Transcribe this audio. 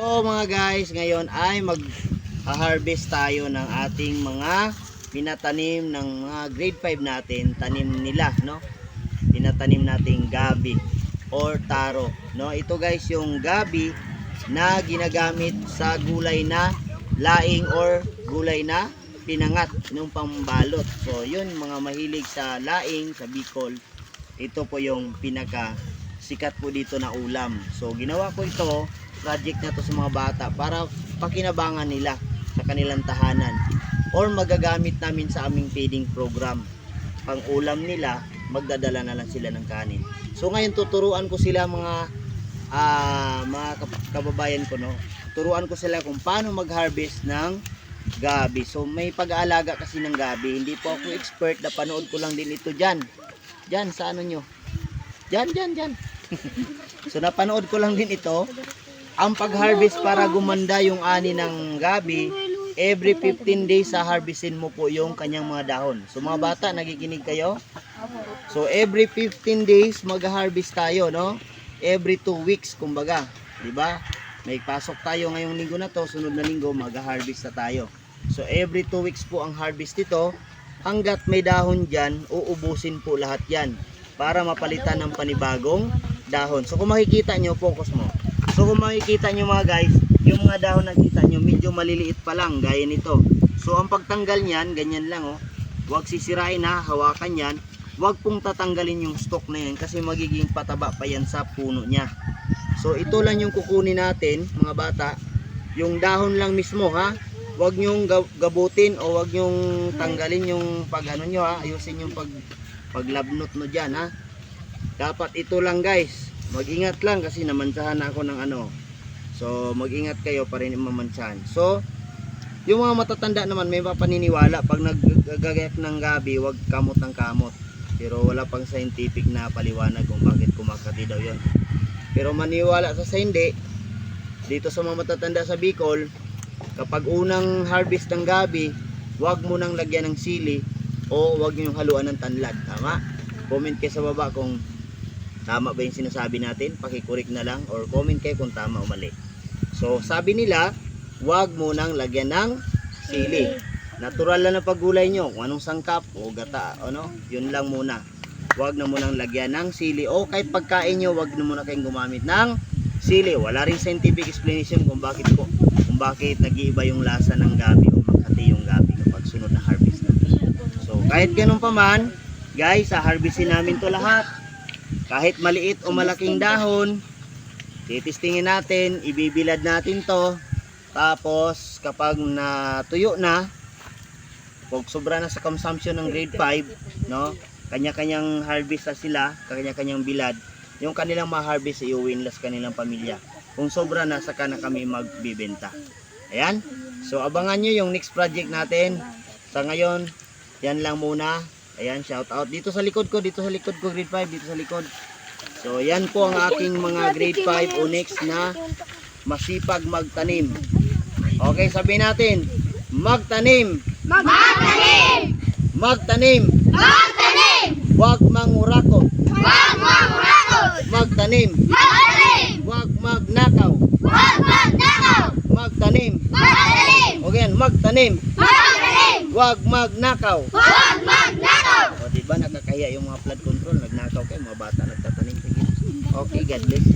So mga guys, ngayon ay mag-harvest tayo ng ating mga pinatanim ng mga grade 5 natin, tanim nila, no? Pinatanim nating gabi or taro, no? Ito guys yung gabi na ginagamit sa gulay na laing or gulay na pinangat nung pambalot. So yun mga mahilig sa laing, sa Bicol, ito po yung pinaka sikat po dito na ulam. So ginawa ko ito, project na to sa mga bata para pakinabangan nila sa kanilang tahanan or magagamit namin sa aming feeding program. Pang ulam nila, magdadala na lang sila ng kanin. So ngayon tuturuan ko sila mga ah, mga kababayan ko no. Turuan ko sila kung paano mag-harvest ng gabi. So may pag-aalaga kasi ng gabi. Hindi po ako expert, napanood ko lang din ito diyan. Diyan sa ano nyo. Diyan, diyan, diyan. so napanood ko lang din ito. Ang pag-harvest para gumanda yung ani ng gabi, every 15 days sa harvestin mo po yung kanyang mga dahon. So mga bata, nagikinig kayo? So every 15 days mag-harvest tayo, no? Every 2 weeks, kumbaga, 'di ba? May pasok tayo ngayong linggo na to, sunod na linggo mag-harvest na tayo. So every 2 weeks po ang harvest nito. Hanggat may dahon diyan, uubusin po lahat 'yan para mapalitan ng panibagong dahon. So kung makikita nyo, focus mo. So kung makikita nyo mga guys, yung mga dahon na kita nyo, medyo maliliit pa lang, gaya nito. So ang pagtanggal niyan, ganyan lang oh. Huwag sisirain ha, hawakan yan. Huwag pong tatanggalin yung stalk na yan kasi magiging pataba pa yan sa puno niya. So ito lang yung kukunin natin, mga bata. Yung dahon lang mismo ha. Huwag nyong ga- gabutin o huwag nyong tanggalin yung pag ano nyo ha. Ayusin yung pag paglabnot no dyan ha. Dapat ito lang guys. Mag-ingat lang kasi namansahan na ako ng ano. So mag-ingat kayo para hindi mamansahan. So yung mga matatanda naman may mapaniniwala pag naggagayak ng gabi, wag kamot ng kamot. Pero wala pang scientific na paliwanag kung bakit kumakati daw yon. Pero maniwala sa sa hindi, dito sa mga matatanda sa Bicol, kapag unang harvest ng gabi, wag mo nang lagyan ng sili o wag niyo haluan ng tanlad. Tama? Comment kayo sa baba kung tama ba yung sinasabi natin. Pakikurik na lang or comment kayo kung tama o mali. So, sabi nila, wag mo nang lagyan ng sili. Natural lang na paggulay nyo. Kung anong sangkap o gata, ano, yun lang muna. Wag na munang lagyan ng sili. O kahit pagkain nyo, wag na muna kayong gumamit ng sili. Wala rin scientific explanation kung bakit po, kung bakit nag-iiba yung lasa ng gabi o makati yung gabi kapag sunod na harvest na. So, kahit ganun pa man, guys, sa harvestin namin to lahat. Kahit maliit o malaking dahon, titistingin natin, ibibilad natin to. Tapos, kapag natuyo na, kung sobra na sa consumption ng grade 5, no? Kanya-kanyang harvest na sila, kanya-kanyang bilad. Yung kanilang ma-harvest, iuwin las kanilang pamilya. Kung sobra na, saka na kami magbibenta. Ayan. So, abangan nyo yung next project natin. Sa ngayon, yan lang muna. Ayan, shout out. Dito sa likod ko, dito sa likod ko, grade 5, dito sa likod. So, yan po ang aking mga grade 5 o next na masipag magtanim. Okay, sabihin natin, magtanim, Magtanim! magtanim, Magtanim! wag mangurakot, Huwag mangurakot! magtanim, Magtanim! wag magnakaw, Huwag magnakaw! magtanim. Magtanim! Okay, yan, magtanim, Magtanim! wag magnakaw. Huwag magnakaw! O, di ba nakakahiya yung mga flood control, nagnakaw kayo, mga bata nagtatanim. Okay, God bless.